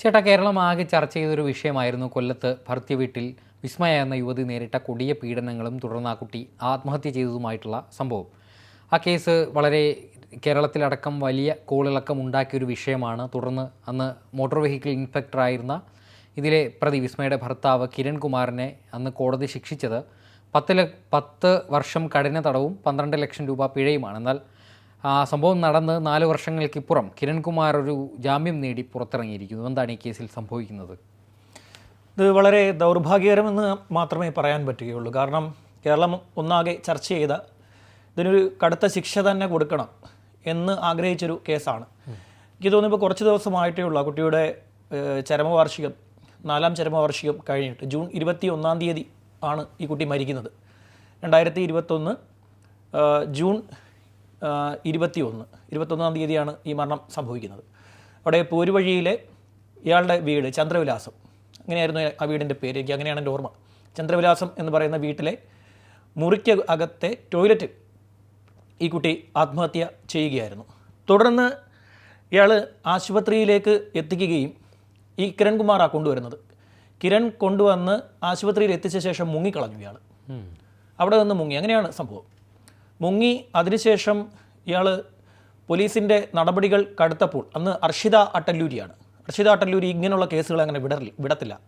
ചേട്ടാ കേരളം ആകെ ചർച്ച ചെയ്തൊരു വിഷയമായിരുന്നു കൊല്ലത്ത് ഭർത്തി വീട്ടിൽ വിസ്മയ എന്ന യുവതി നേരിട്ട കൊടിയ പീഡനങ്ങളും തുടർന്ന് ആ കുട്ടി ആത്മഹത്യ ചെയ്തതുമായിട്ടുള്ള സംഭവം. ആ കേസ് വളരെ കേരളത്തിലടക്കം വലിയ കോളിളക്കം ഉണ്ടാക്കിയൊരു വിഷയമാണ്. തുടർന്ന് അന്ന് മോട്ടോർ വെഹിക്കിൾ ഇൻസ്പെക്ടറായിരുന്ന ഇതിലെ പ്രതി വിസ്മയുടെ ഭർത്താവ് കിരൺകുമാറിനെ അന്ന് കോടതി ശിക്ഷിച്ചത്. പത്ത് പത്ത് വർഷം കഠിന തടവും പന്ത്രണ്ട് ലക്ഷം രൂപ പിഴയുമാണ്. എന്നാൽ ആ സംഭവം നടന്ന് നാല് വർഷങ്ങൾക്കിപ്പുറം കിരൺകുമാർ ഒരു ജാമ്യം നേടി പുറത്തിറങ്ങിയിരിക്കുന്നു. എന്താണ് ഈ കേസിൽ സംഭവിക്കുന്നത്? ഇത് വളരെ ദൗർഭാഗ്യകരമെന്ന് മാത്രമേ പറയാൻ പറ്റുകയുള്ളൂ. കാരണം കേരളം ഒന്നാകെ ചർച്ച ചെയ്ത ഇതിനൊരു കടുത്ത ശിക്ഷ തന്നെ കൊടുക്കണം എന്ന് ആഗ്രഹിച്ചൊരു കേസാണ്. എനിക്ക് തോന്നുന്നു ഇപ്പോൾ കുറച്ച് ദിവസമായിട്ടേ ഉള്ളൂ കുട്ടിയുടെ ചരമവാർഷികം നാലാം ചരമവാർഷികം കഴിഞ്ഞിട്ട് ജൂൺ ഇരുപത്തി ഒന്നാം തീയതി ആണ് ഈ കുട്ടി മരിക്കുന്നത്. രണ്ടായിരത്തി ഇരുപത്തൊന്ന് ജൂൺ ഇരുപത്തി ഒന്ന് ഇരുപത്തൊന്നാം തീയതിയാണ് ഈ മരണം സംഭവിക്കുന്നത്. അവിടെ പോരുവഴിയിലെ ഇയാളുടെ വീട് ചന്ദ്രവിലാസം. അങ്ങനെയായിരുന്നു ആ വീടിന്റെ പേര്. എനിക്ക് അങ്ങനെയാണ് എന്റെ ഓർമ്മ. ചന്ദ്രവിലാസം എന്ന് പറയുന്ന വീട്ടിലെ മുറിക്ക് അകത്തെ ടോയ്ലറ്റ് ഈ കുട്ടി ആത്മഹത്യ ചെയ്യുകയായിരുന്നു. തുടർന്ന് ഇയാൾ ആശുപത്രിയിലേക്ക് എത്തിക്കുകയും ഈ കിരൺകുമാറാണ് കൊണ്ടുവരുന്നത്. കിരൺ കൊണ്ടുവന്ന് ആശുപത്രിയിൽ എത്തിച്ച ശേഷം മുങ്ങിക്കളഞ്ഞു ഇയാൾ അവിടെ നിന്ന് മുങ്ങി. അങ്ങനെയാണ് സംഭവം. മുങ്ങി. അതിനുശേഷം ഇയാൾ പോലീസിന്റെ നടപടികൾ കടുത്തപ്പോൾ അന്ന് അർഷിത അട്ടല്ലൂരിയാണ്. അർഷിത അട്ടല്ലൂരി ഇങ്ങനെയുള്ള കേസുകൾ അങ്ങനെ വിടറില്ല വിടത്തില്ല.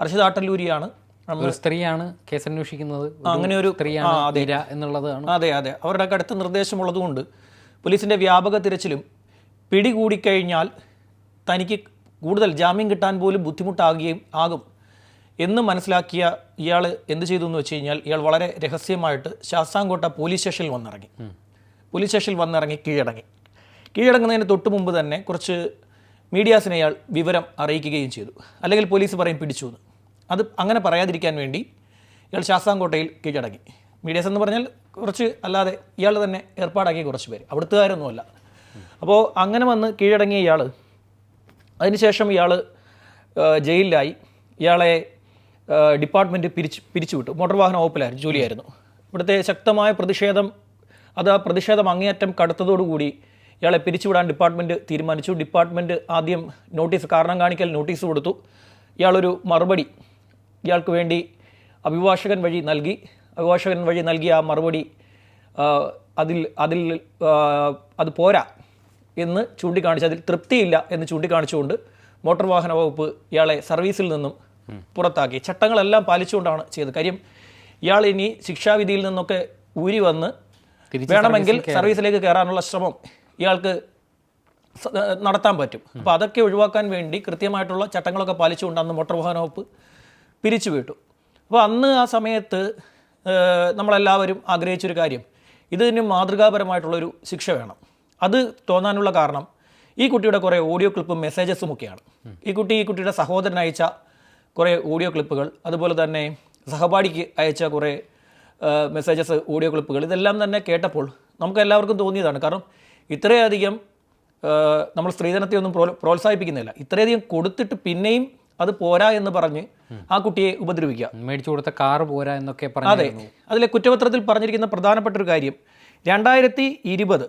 അർഷിത അട്ടല്ലൂരിയാണ് ഒരു സ്ത്രീയാണ് കേസ് അന്വേഷിക്കുന്നത് അങ്ങനെ ഒരു സ്ത്രീയാണ് എന്നുള്ളതാണ്. അതെ അതെ. അവരുടെ കടുത്ത നിർദ്ദേശമുള്ളതുകൊണ്ട് പോലീസിന്റെ വ്യാപക തിരച്ചിലും പിടികൂടിക്കഴിഞ്ഞാൽ തനിക്ക് കൂടുതൽ ജാമ്യം കിട്ടാൻ പോലും ബുദ്ധിമുട്ടാകുകയും ആകും. എന്ന് മനസ്സിലാക്കിയ ഇയാൾ എന്ത് ചെയ്തു എന്ന് വെച്ച് കഴിഞ്ഞാൽ ഇയാൾ വളരെ രഹസ്യമായിട്ട് ശാസ്താംകോട്ട പോലീസ് സ്റ്റേഷനിൽ വന്നിറങ്ങി. പോലീസ് സ്റ്റേഷനിൽ വന്നിറങ്ങി കീഴടങ്ങി. കീഴടങ്ങുന്നതിന് തൊട്ട് മുമ്പ് തന്നെ കുറച്ച് മീഡിയാസിനെ ഇയാൾ വിവരം അറിയിക്കുകയും ചെയ്തു. അല്ലെങ്കിൽ പോലീസ് പറയും പിടിച്ചു എന്ന്. അത് അങ്ങനെ പറയാതിരിക്കാൻ വേണ്ടി ഇയാൾ ശാസ്താംകോട്ടയിൽ കീഴടങ്ങി. മീഡിയാസ് എന്ന് പറഞ്ഞാൽ കുറച്ച് അല്ലാതെ ഇയാൾ തന്നെ ഏർപ്പാടാക്കിയ കുറച്ച് പേര്. അവിടുത്തുകാരൊന്നുമല്ല അപ്പോൾ അങ്ങനെ വന്ന് കീഴടങ്ങിയ ഇയാൾ അതിനുശേഷം ഇയാൾ ജയിലിലായി. ഇയാളെ ഡിപ്പാർട്ട്മെന്റ് പിരിച്ച് പിരിച്ചുവിട്ടു. മോട്ടോർ വാഹന വകുപ്പിലായിരുന്നു ജോലിയായിരുന്നു. ഇവിടുത്തെ ശക്തമായ പ്രതിഷേധം അത് ആ പ്രതിഷേധം അങ്ങേയറ്റം കടുത്തതോടുകൂടി ഇയാളെ പിരിച്ചുവിടാൻ ഡിപ്പാർട്ട്മെന്റ് തീരുമാനിച്ചു. ഡിപ്പാർട്ട്മെന്റ് ആദ്യം നോട്ടീസ് കാരണം കാണിക്കൽ നോട്ടീസ് കൊടുത്തു. ഇയാളൊരു മറുപടി ഇയാൾക്ക് വേണ്ടി അഭിഭാഷകൻ വഴി നൽകി. അഭിഭാഷകൻ വഴി നൽകിയ ആ മറുപടി അതിൽ അതിൽ അത് പോരാ എന്ന് ചൂണ്ടിക്കാണിച്ച് അതിൽ തൃപ്തിയില്ല എന്ന് ചൂണ്ടിക്കാണിച്ചുകൊണ്ട് മോട്ടോർ വാഹന വകുപ്പ് ഇയാളെ സർവീസിൽ നിന്നും പുറത്താക്കി. ചട്ടങ്ങളെല്ലാം പാലിച്ചുകൊണ്ടാണ് ചെയ്തത്. കാര്യം ഇയാൾ ഇനി ശിക്ഷാവിധിയിൽ നിന്നൊക്കെ ഊരി വന്ന് വേണമെങ്കിൽ സർവീസിലേക്ക് കയറാനുള്ള ശ്രമം ഇയാൾക്ക് നടത്താൻ പറ്റും. അപ്പോൾ അതൊക്കെ ഒഴിവാക്കാൻ വേണ്ടി കൃത്യമായിട്ടുള്ള ചട്ടങ്ങളൊക്കെ പാലിച്ചുകൊണ്ട് അന്ന് മോട്ടോർ വാഹന വകുപ്പ് പിരിച്ചു വിട്ടു. അപ്പോൾ അന്ന് ആ സമയത്ത് നമ്മളെല്ലാവരും ആഗ്രഹിച്ചൊരു കാര്യം. ഇതിന് മാതൃകാപരമായിട്ടുള്ളൊരു ശിക്ഷ വേണം. അത് തോന്നാനുള്ള കാരണം ഈ കുട്ടിയുടെ കുറേ ഓഡിയോ ക്ലിപ്പും മെസ്സേജസും ഒക്കെയാണ് ഈ കുട്ടി ഈ കുട്ടിയുടെ സഹോദരൻ അയച്ച കുറേ ഓഡിയോ ക്ലിപ്പുകൾ അതുപോലെ തന്നെ സഹപാഠിക്ക് അയച്ച കുറേ മെസ്സേജസ് ഓഡിയോ ക്ലിപ്പുകൾ ഇതെല്ലാം തന്നെ കേട്ടപ്പോൾ നമുക്ക് എല്ലാവർക്കും തോന്നിയതാണ്. കാരണം ഇത്രയധികം നമ്മൾ സ്ത്രീധനത്തെ ഒന്നും പ്രോ പ്രോത്സാഹിപ്പിക്കുന്നില്ല. ഇത്രയധികം കൊടുത്തിട്ട് പിന്നെയും അത് പോരാ എന്ന് പറഞ്ഞ് ആ കുട്ടിയെ ഉപദ്രവിക്കുക. മേടിച്ചു കൊടുത്ത കാറ് പോരാ എന്നൊക്കെ പറഞ്ഞു അതെ. അതിലെ കുറ്റപത്രത്തിൽ പറഞ്ഞിരിക്കുന്ന പ്രധാനപ്പെട്ട ഒരു കാര്യം രണ്ടായിരത്തി ഇരുപത്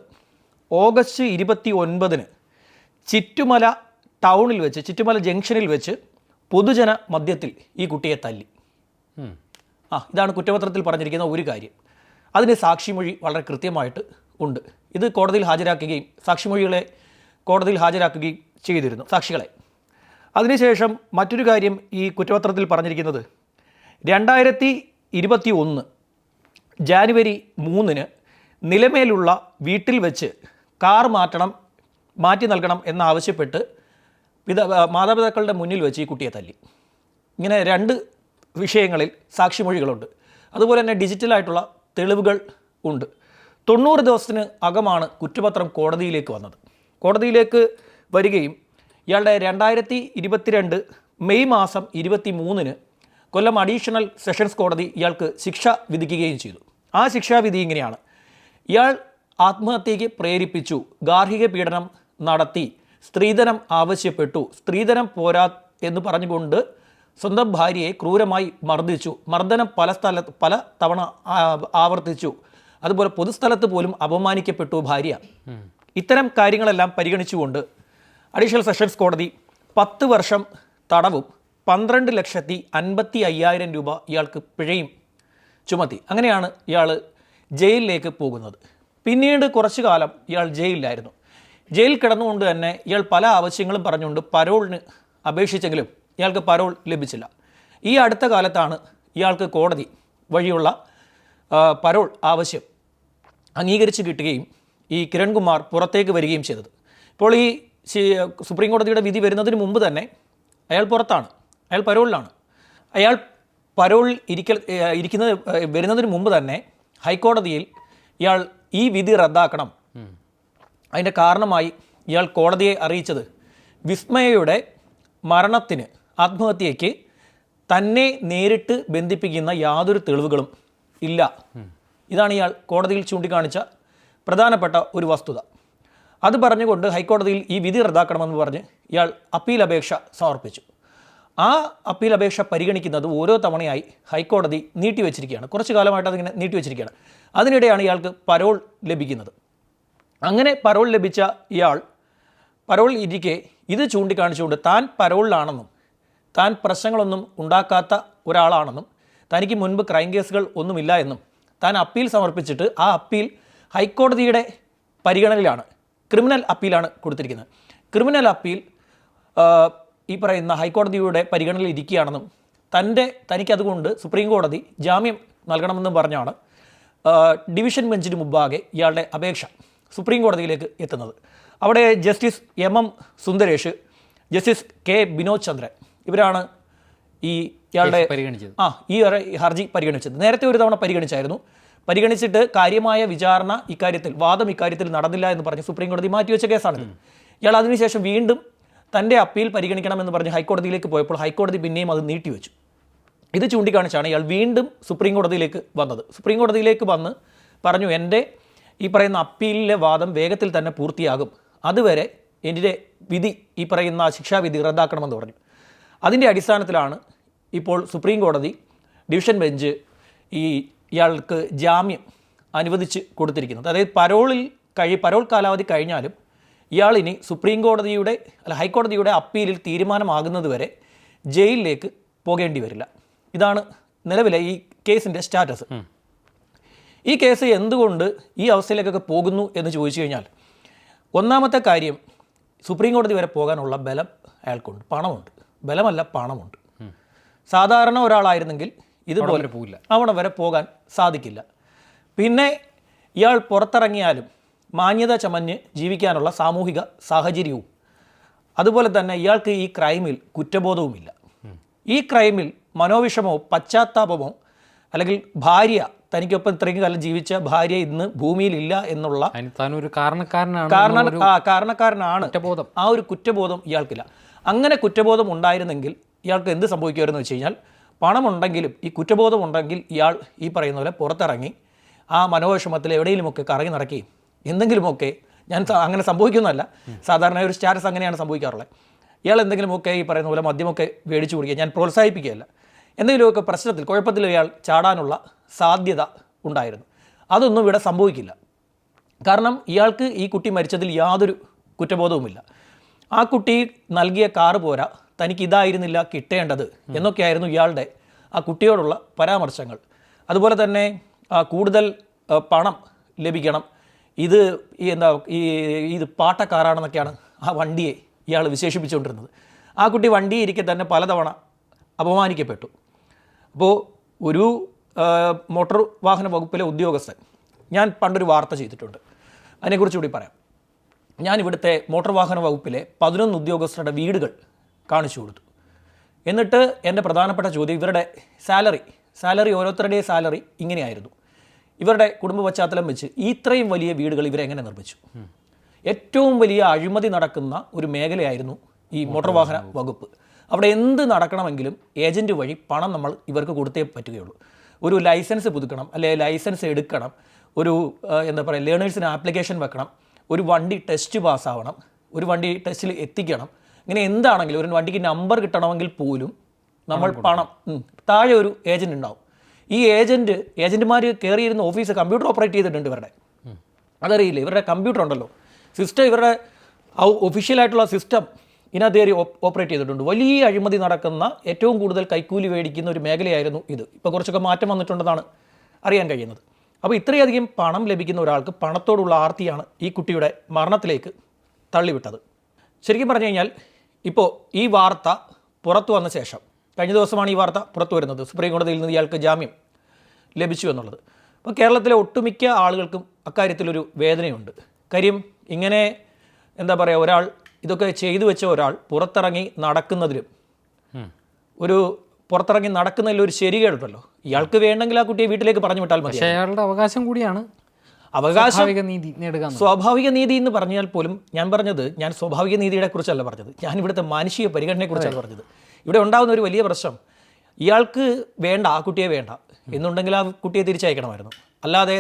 ഓഗസ്റ്റ് ഇരുപത്തി ഒൻപതിന് ചിറ്റുമല ടൗണിൽ വെച്ച് ചിറ്റുമല ജംഗ്ഷനിൽ വെച്ച് പൊതുജന മധ്യത്തിൽ ഈ കുട്ടിയെ തല്ലി. ആ ഇതാണ് കുറ്റപത്രത്തിൽ പറഞ്ഞിരിക്കുന്ന ഒരു കാര്യം. അതിന് സാക്ഷിമൊഴി വളരെ കൃത്യമായിട്ട് ഉണ്ട്. ഇത് കോടതിയിൽ ഹാജരാക്കുകയും സാക്ഷിമൊഴികളെ കോടതിയിൽ ഹാജരാക്കുകയും ചെയ്തിരുന്നു സാക്ഷികളെ. അതിനുശേഷം മറ്റൊരു കാര്യം ഈ കുറ്റപത്രത്തിൽ പറഞ്ഞിരിക്കുന്നത്. രണ്ടായിരത്തി ഇരുപത്തി ഒന്ന് ജാനുവരി മൂന്നിന് നിലമേലുള്ള വീട്ടിൽ വെച്ച് കാർ മാറ്റണം മാറ്റി നൽകണം എന്നാവശ്യപ്പെട്ട് പിത മാതാപിതാക്കളുടെ മുന്നിൽ വെച്ച് ഈ കുട്ടിയെ തല്ലി. ഇങ്ങനെ രണ്ട് വിഷയങ്ങളിൽ സാക്ഷിമൊഴികളുണ്ട്. അതുപോലെ തന്നെ ഡിജിറ്റലായിട്ടുള്ള തെളിവുകൾ ഉണ്ട്. തൊണ്ണൂറ് ദിവസത്തിന് അകമാണ് കുറ്റപത്രം കോടതിയിലേക്ക് വന്നത്. കോടതിയിലേക്ക് വരികയും ഇയാളുടെ രണ്ടായിരത്തി ഇരുപത്തിരണ്ട് മെയ് മാസം ഇരുപത്തി മൂന്നിന് കൊല്ലം അഡീഷണൽ സെഷൻസ് കോടതി ഇയാൾക്ക് ശിക്ഷ വിധിക്കുകയും ചെയ്തു. ആ ശിക്ഷാവിധി ഇങ്ങനെയാണ്. ഇയാൾ ആത്മഹത്യയ്ക്ക് പ്രേരിപ്പിച്ചു. ഗാർഹിക പീഡനം നടത്തി. സ്ത്രീധനം ആവശ്യപ്പെട്ടു. സ്ത്രീധനം പോരാ എന്ന് പറഞ്ഞുകൊണ്ട് സ്വന്തം ഭാര്യയെ ക്രൂരമായി മർദ്ദിച്ചു. മർദ്ദനം പല സ്ഥല പല തവണ ആവർത്തിച്ചു. അതുപോലെ പൊതുസ്ഥലത്ത് പോലും അപമാനിക്കപ്പെട്ടു ഭാര്യ. ഇത്തരം കാര്യങ്ങളെല്ലാം പരിഗണിച്ചുകൊണ്ട് അഡീഷണൽ സെഷൻസ് കോടതി പത്ത് വർഷം തടവും പന്ത്രണ്ട് ലക്ഷത്തി അൻപത്തി അയ്യായിരം രൂപ ഇയാൾക്ക് പിഴയും ചുമത്തി. അങ്ങനെയാണ് ഇയാൾ ജയിലിലേക്ക് പോകുന്നത്. പിന്നീട് കുറച്ചു കാലം ഇയാൾ ജയിലിലായിരുന്നു. ജയിൽ കിടന്നുകൊണ്ട് തന്നെ ഇയാൾ പല ആവശ്യങ്ങളും പറഞ്ഞുകൊണ്ട് പരോളിന് അപേക്ഷിച്ചെങ്കിലും ഇയാൾക്ക് പരോൾ ലഭിച്ചില്ല. ഈ അടുത്ത കാലത്താണ് ഇയാൾക്ക് കോടതി വഴിയുള്ള പരോൾ ആവശ്യം അംഗീകരിച്ച് കിട്ടുകയും ഈ കിരൺകുമാർ പുറത്തേക്ക് വരികയും ചെയ്തത്. ഇപ്പോൾ ഈ സുപ്രീം കോടതിയുടെ വിധി വരുന്നതിന് മുമ്പ് തന്നെ അയാൾ പുറത്താണ് അയാൾ പരോളിലാണ്. അയാൾ പരോൾ ഇരിക്കൽ ഇരിക്കുന്നത് വരുന്നതിന് മുമ്പ് തന്നെ ഹൈക്കോടതിയിൽ ഇയാൾ ഈ വിധി റദ്ദാക്കണം അതിന്റെ കാരണമായി ഇയാൾ കോടതിയെ അറിയിച്ചത്. വിസ്മയയുടെ മരണത്തിന് ആത്മഹത്യയ്ക്ക് തന്നെ നേരിട്ട് ബന്ധിപ്പിക്കുന്ന യാതൊരു തെളിവുകളും ഇല്ല. ഇതാണ് ഇയാൾ കോടതിയിൽ ചൂണ്ടിക്കാണിച്ച പ്രധാനപ്പെട്ട ഒരു വസ്തുത. അത് പറഞ്ഞുകൊണ്ട് ഹൈക്കോടതിയിൽ ഈ വിധി റദ്ദാക്കണമെന്ന് പറഞ്ഞ് ഇയാൾ അപ്പീൽ അപേക്ഷ സമർപ്പിച്ചു. ആ അപ്പീൽ അപേക്ഷ പരിഗണിക്കുന്നത് ഓരോ തവണയായി ഹൈക്കോടതി നീട്ടിവെച്ചിരിക്കുകയാണ്. കുറച്ച് കാലമായിട്ട് അതിങ്ങനെ നീട്ടിവെച്ചിരിക്കുകയാണ്. അതിനിടെയാണ് ഇയാൾക്ക് പരോൾ ലഭിക്കുന്നത്. അങ്ങനെ പരോൾ ലഭിച്ച ഇയാൾ പരോൾ ഇരിക്കെ ഇത് ചൂണ്ടിക്കാണിച്ചുകൊണ്ട് താൻ പരോളിലാണെന്നും താൻ പ്രശ്നങ്ങളൊന്നും ഉണ്ടാക്കാത്ത ഒരാളാണെന്നും തനിക്ക് മുൻപ് ക്രൈം കേസുകൾ ഒന്നുമില്ല എന്നും താൻ അപ്പീൽ സമർപ്പിച്ചിട്ട് ആ അപ്പീൽ ഹൈക്കോടതിയുടെ പരിഗണനയിലാണ് ക്രിമിനൽ അപ്പീലാണ് കൊടുത്തിരിക്കുന്നത്. ക്രിമിനൽ അപ്പീൽ ഈ പറയുന്ന ഹൈക്കോടതിയുടെ പരിഗണനയിൽ ഇരിക്കുകയാണെന്നും തന്റെ തനിക്കതുകൊണ്ട് സുപ്രീം കോടതി ജാമ്യം നൽകണമെന്നും പറഞ്ഞാണ് ഡിവിഷൻ ബെഞ്ചിന് മുമ്പാകെ ഇയാളുടെ അപേക്ഷ. സുപ്രീം കോടതിയിലേക്ക് എത്തുന്നത്. അവിടെ justice M M Sundaresh justice K Binod Chandran ഇവരാണ് ഈ ഇയാളുടെ പരിഗണിച്ചത്. ആ ഈ ഹർജി പരിഗണിച്ചത്. നേരത്തെ ഒരു തവണ പരിഗണിച്ചായിരുന്നു. പരിഗണിച്ചിട്ട് കാര്യമായ വിചാരണ ഇക്കാര്യത്തിൽ വാദം ഇക്കാര്യത്തിൽ നടന്നില്ല എന്ന് പറഞ്ഞ് സുപ്രീം കോടതി മാറ്റിവെച്ച കേസാണിത്. ഇയാൾ അതിനുശേഷം വീണ്ടും തന്റെ അപ്പീൽ പരിഗണിക്കണമെന്ന് പറഞ്ഞ് ഹൈക്കോടതിയിലേക്ക് പോയപ്പോൾ ഹൈക്കോടതി പിന്നെയും അത് നീട്ടിവെച്ചു. ഇത് ചൂണ്ടിക്കാണിച്ചാണ് ഇയാൾ വീണ്ടും സുപ്രീം കോടതിയിലേക്ക് വന്നത്. സുപ്രീം കോടതിയിലേക്ക് വന്ന് പറഞ്ഞു എന്റെ ഈ പറയുന്ന അപ്പീലിലെ വാദം വേഗത്തിൽ തന്നെ പൂർത്തിയാകും. അതുവരെ എന്റെ വിധി ഈ പറയുന്ന ശിക്ഷാവിധി റദ്ദാക്കണമെന്ന് പറഞ്ഞു. അതിന്റെ അടിസ്ഥാനത്തിലാണ് ഇപ്പോൾ സുപ്രീം കോടതി ഡിവിഷൻ ബെഞ്ച് ഈ ഇയാൾക്ക് ജാമ്യം അനുവദിച്ച് കൊടുത്തിരിക്കുന്നത്. അതായത് പരോളിൽ കഴി പരോൾ കാലാവധി കഴിഞ്ഞാലും ഇയാൾ ഇനി സുപ്രീം കോടതിയുടെ അല്ല ഹൈക്കോടതിയുടെ അപ്പീലിൽ തീരുമാനമാകുന്നത് വരെ ജയിലിലേക്ക് പോകേണ്ടി വരില്ല. ഇതാണ് നിലവിലെ ഈ കേസിന്റെ സ്റ്റാറ്റസ്. ഈ കേസ് എന്തുകൊണ്ട് ഈ അവസ്ഥയിലേക്കൊക്കെ പോകുന്നു എന്ന് ചോദിച്ചു കഴിഞ്ഞാൽ ഒന്നാമത്തെ കാര്യം സുപ്രീം കോടതി വരെ പോകാനുള്ള ബലം അയാൾക്കുണ്ട്. പണമുണ്ട്. ബലമല്ല പണമുണ്ട്. സാധാരണ ഒരാളായിരുന്നെങ്കിൽ ഇതുപോലെ പോകില്ല. അവിടെ വരെ പോകാൻ സാധിക്കില്ല. പിന്നെ ഇയാൾ പുറത്തിറങ്ങിയാലും മാന്യത ചമഞ്ഞ് ജീവിക്കാനുള്ള സാമൂഹിക സാഹചര്യവും. അതുപോലെ തന്നെ ഇയാൾക്ക് ഈ ക്രൈമിൽ കുറ്റബോധവുമില്ല. ഈ ക്രൈമിൽ മനോവിഷമോ പശ്ചാത്താപമോ അല്ലെങ്കിൽ ഭാര്യ തനിക്കൊപ്പം ഇത്രയും കാലം ജീവിച്ച ഭാര്യ ഇന്ന് ഭൂമിയിലില്ല എന്നുള്ള കാരണക്കാരനാണ് കാരണം ആ, കാരണക്കാരനാണ് ആ ഒരു കുറ്റബോധം ഇയാൾക്കില്ല. അങ്ങനെ കുറ്റബോധം ഉണ്ടായിരുന്നെങ്കിൽ ഇയാൾക്ക് എന്ത് സംഭവിക്കുമായിരുന്നു വെച്ച് കഴിഞ്ഞാൽ പണമുണ്ടെങ്കിലും ഈ കുറ്റബോധം ഉണ്ടെങ്കിൽ ഇയാൾ ഈ പറയുന്ന പോലെ പുറത്തിറങ്ങി ആ മനോവിഷമത്തിൽ എവിടെയെങ്കിലുമൊക്കെ കറങ്ങി നടക്കി എന്തെങ്കിലുമൊക്കെ ഞാൻ അങ്ങനെ സംഭവിക്കുന്നതല്ല. സാധാരണ ഒരു സ്റ്റാറ്റസ് അങ്ങനെയാണ് സംഭവിക്കാറുള്ളത്. ഇയാൾ എന്തെങ്കിലുമൊക്കെ ഈ പറയുന്ന പോലെ മദ്യമൊക്കെ മേടിച്ചു കുടിക്കുക ഞാൻ പ്രോത്സാഹിപ്പിക്കുകയല്ല. എന്തെങ്കിലുമൊക്കെ പ്രശ്നത്തിൽ കുഴപ്പത്തിൽ ഇയാൾ ചാടാനുള്ള സാധ്യത ഉണ്ടായിരുന്നു. അതൊന്നും ഇവിടെ സംഭവിക്കില്ല. കാരണം ഇയാൾക്ക് ഈ കുട്ടി മരിച്ചതിൽ യാതൊരു കുറ്റബോധവുമില്ല. ആ കുട്ടി നൽകിയ കാറ് പോരാ തനിക്ക് ഇതായിരുന്നില്ല കിട്ടേണ്ടത് എന്നൊക്കെയായിരുന്നു ഇയാളുടെ ആ കുട്ടിയോടുള്ള പരാമർശങ്ങൾ. അതുപോലെ തന്നെ കൂടുതൽ പണം ലഭിക്കണം. ഇത് ഈ എന്താ ഈ ഇത് പാട്ടക്കാരാണെന്നൊക്കെയാണ് ആ വണ്ടിയെ ഇയാൾ വിശേഷിപ്പിച്ചുകൊണ്ടിരുന്നത്. ആ കുട്ടി വണ്ടിയിരിക്കെ തന്നെ പലതവണ അപമാനിക്കപ്പെട്ടു. അപ്പോൾ ഒരു മോട്ടോർ വാഹന വകുപ്പിലെ ഉദ്യോഗസ്ഥൻ ഞാൻ പണ്ടൊരു വാർത്ത ചെയ്തിട്ടുണ്ട്. അതിനെക്കുറിച്ച് കൂടി പറയാം. ഞാൻ ഇവിടുത്തെ മോട്ടോർ വാഹന വകുപ്പിലെ പതിനൊന്ന് ഉദ്യോഗസ്ഥരുടെ വീടുകൾ കാണിച്ചു കൊടുത്തു. എന്നിട്ട് എന്റെ പ്രധാനപ്പെട്ട ചോദ്യം ഇവരുടെ സാലറി സാലറി ഓരോരുത്തരുടെയും സാലറി ഇങ്ങനെയായിരുന്നു. ഇവരുടെ കുടുംബ പശ്ചാത്തലം വെച്ച് ഇത്രയും വലിയ വീടുകൾ ഇവരെങ്ങനെ നിർമ്മിച്ചു? ഏറ്റവും വലിയ അഴിമതി നടക്കുന്ന ഒരു മേഖലയായിരുന്നു ഈ മോട്ടോർ വാഹന വകുപ്പ്. അവിടെ എന്ത് നടക്കണമെങ്കിലും ഏജന്റ് വഴി പണം നമ്മൾ ഇവർക്ക് കൊടുത്തേ പറ്റുകയുള്ളൂ. ഒരു ലൈസൻസ് പുതുക്കണം അല്ലെങ്കിൽ ലൈസൻസ് എടുക്കണം ഒരു എന്താ പറയുക ലേണേഴ്സിന് ആപ്ലിക്കേഷൻ വെക്കണം ഒരു വണ്ടി ടെസ്റ്റ് പാസ്സാവണം ഒരു വണ്ടി ടെസ്റ്റിൽ എത്തിക്കണം ഇങ്ങനെ എന്താണെങ്കിലും ഒരു വണ്ടിക്ക് നമ്പർ കിട്ടണമെങ്കിൽ പോലും നമ്മൾ പണം താഴെ ഒരു ഏജന്റ് ഉണ്ടാവും. ഈ ഏജന്റ് ഏജന്റുമാർ കയറിയിരുന്ന ഓഫീസ് കമ്പ്യൂട്ടർ ഓപ്പറേറ്റ് ചെയ്തിട്ടുണ്ട് ഇവരുടെ. അതറിയില്ല? ഇവരുടെ കമ്പ്യൂട്ടർ ഉണ്ടല്ലോ. സിസ്റ്റം ഇവരുടെ ഒഫീഷ്യലായിട്ടുള്ള സിസ്റ്റം ഓപ്- ഓപ്പറേറ്റ് ചെയ്തിട്ടുണ്ട്. വലിയ അഴിമതി നടക്കുന്ന ഏറ്റവും കൂടുതൽ കൈക്കൂലി മേടിക്കുന്ന ഒരു മേഖലയായിരുന്നു ഇത്. ഇപ്പോൾ കുറച്ചൊക്കെ മാറ്റം വന്നിട്ടുണ്ടെന്നാണ് അറിയാൻ കഴിയുന്നത്. അപ്പോൾ ഇത്രയധികം പണം ലഭിക്കുന്ന ഒരാൾക്ക് പണത്തോടുള്ള ആർത്തിയാണ് ഈ കുട്ടിയുടെ മരണത്തിലേക്ക് തള്ളിവിട്ടത്. ശരിക്കും പറഞ്ഞു കഴിഞ്ഞാൽ ഇപ്പോൾ ഈ വാർത്ത പുറത്തു വന്ന ശേഷം കഴിഞ്ഞ ദിവസമാണ് ഈ വാർത്ത പുറത്തു വരുന്നത്. സുപ്രീം കോടതിയിൽ നിന്ന് ഇയാൾക്ക് ജാമ്യം ലഭിച്ചു എന്നുള്ളത്. അപ്പോൾ കേരളത്തിലെ ഒട്ടുമിക്ക ആളുകൾക്കും അക്കാര്യത്തിലൊരു വേദനയുണ്ട്. കാര്യം ഇങ്ങനെ എന്താ പറയുക ഒരാൾ ഇതൊക്കെ ചെയ്തു വെച്ച ഒരാൾ പുറത്തിറങ്ങി നടക്കുന്നതിലും ഒരു പുറത്തിറങ്ങി നടക്കുന്നതിൽ ഒരു ശരികേടുണ്ടല്ലോ ഇയാൾക്ക് വേണ്ടെങ്കിൽ ആ കുട്ടിയെ വീട്ടിലേക്ക് പറഞ്ഞു വിട്ടാൽ മതി അയാളുടെ അവകാശം കൂടിയാണ്. അവകാശം സ്വാഭാവിക നീതി സ്വാഭാവിക നീതി എന്ന് പറഞ്ഞാൽ പോലും ഞാൻ പറഞ്ഞത് ഞാൻ സ്വാഭാവിക നീതിയുടെ കുറിച്ചല്ല പറഞ്ഞത്. ഞാൻ ഇവിടുത്തെ മാനുഷിക പരിഗണനയെ കുറിച്ചാണ് പറഞ്ഞത്. ഇവിടെ ഉണ്ടാകുന്ന ഒരു വലിയ പ്രശ്നം ഇയാൾക്ക് വേണ്ട ആ കുട്ടിയെ വേണ്ട. എന്നുണ്ടെങ്കിൽ ആ കുട്ടിയെ തിരിച്ചയക്കണമായിരുന്നു. അല്ലാതെ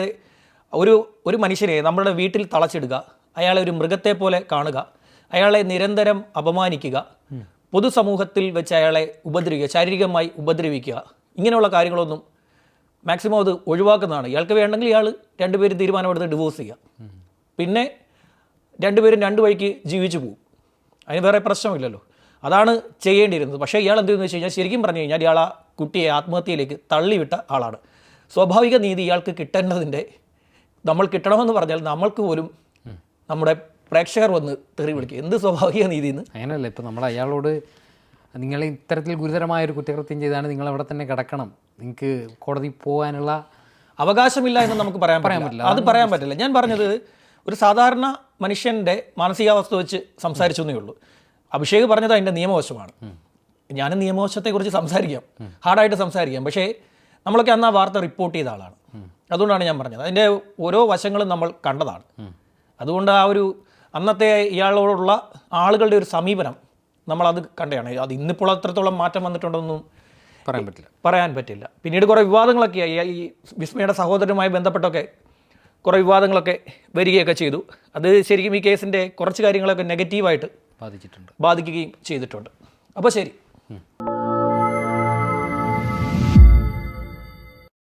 ഒരു ഒരു മനുഷ്യനെ നമ്മുടെ വീട്ടിൽ തളച്ചിടുക അയാളെ ഒരു മൃഗത്തെ പോലെ കാണുക അയാളെ നിരന്തരം അപമാനിക്കുക പൊതുസമൂഹത്തിൽ വെച്ച് അയാളെ ഉപദ്രവിക്കുക ശാരീരികമായി ഉപദ്രവിക്കുക ഇങ്ങനെയുള്ള കാര്യങ്ങളൊന്നും മാക്സിമം അത് ഒഴിവാക്കുന്നതാണ്. ഇയാൾക്ക് വേണമെങ്കിൽ ഇയാൾ രണ്ടുപേരും തീരുമാനമെടുത്ത് ഡിവോഴ്സ് ചെയ്യുക പിന്നെ രണ്ടുപേരും രണ്ട് വഴിക്ക് ജീവിച്ചു പോകും. അതിന് വേറെ പ്രശ്നമില്ലല്ലോ. അതാണ് ചെയ്യേണ്ടിയിരുന്നത്. പക്ഷേ ഇയാൾ എന്തെന്ന് വെച്ച് കഴിഞ്ഞാൽ ശരിക്കും പറഞ്ഞു കഴിഞ്ഞാൽ ഇയാൾ ആ കുട്ടിയെ ആത്മഹത്യയിലേക്ക് തള്ളിവിട്ട ആളാണ്. സ്വാഭാവിക നീതി ഇയാൾക്ക് കിട്ടേണ്ടതിന്റെ നമ്മൾ കിട്ടണമെന്ന് പറഞ്ഞാൽ നമ്മൾക്ക് പോലും നമ്മുടെ പ്രേക്ഷകർ വന്ന് തെറി വിളിക്കുക എന്ത് സ്വാഭാവിക നീതിന്ന്? അങ്ങനെയല്ല ഇപ്പം നമ്മൾ അയാളോട് നിങ്ങൾ ഇത്തരത്തിൽ ഗുരുതരമായ ഒരു കുറ്റകൃത്യം ചെയ്താണ് നിങ്ങൾ അവിടെ തന്നെ കിടക്കണം. നിങ്ങൾക്ക് കോടതി പോകാനുള്ള അവകാശമില്ല എന്ന് നമുക്ക് പറയാൻ പറയാൻ പറ്റില്ല. അത് പറയാൻ പറ്റില്ല. ഞാൻ പറഞ്ഞത് ഒരു സാധാരണ മനുഷ്യന്റെ മാനസികാവസ്ഥ വെച്ച് സംസാരിച്ചു എന്നേ ഉള്ളൂ. അഭിഷേക് പറഞ്ഞത് അതിന്റെ നിയമവശമാണ്. ഞാൻ നിയമവശത്തെക്കുറിച്ച് സംസാരിക്കാം. ഹാർഡായിട്ട് സംസാരിക്കാം. പക്ഷേ നമ്മളൊക്കെ അന്ന് ആ വാർത്ത റിപ്പോർട്ട് ചെയ്ത ആളാണ്. അതുകൊണ്ടാണ് ഞാൻ പറഞ്ഞത്. അതിന്റെ ഓരോ വശങ്ങളും നമ്മൾ കണ്ടതാണ്. അതുകൊണ്ട് ആ ഒരു അന്നത്തെ ഇയാളോടുള്ള ആളുകളുടെ ഒരു സമീപനം നമ്മളത് കണ്ടതാണ്. അത് ഇന്നിപ്പോൾ അത്രത്തോളം മാറ്റം വന്നിട്ടുണ്ടെന്നും പറയാൻ പറ്റില്ല. പറയാൻ പറ്റില്ല. പിന്നീട് കുറേ വിവാദങ്ങളൊക്കെ ആയി. ഈ വിസ്മയുടെ സഹോദരനുമായി ബന്ധപ്പെട്ടൊക്കെ കുറേ വിവാദങ്ങളൊക്കെ വരികയൊക്കെ ചെയ്തു. അത് ശരിക്കും ഈ കേസിന്റെ കുറച്ച് കാര്യങ്ങളൊക്കെ നെഗറ്റീവായിട്ട് ബാധിച്ചിട്ടുണ്ട്. ബാധിക്കുകയും ചെയ്തിട്ടുണ്ട്. അപ്പോൾ ശരി.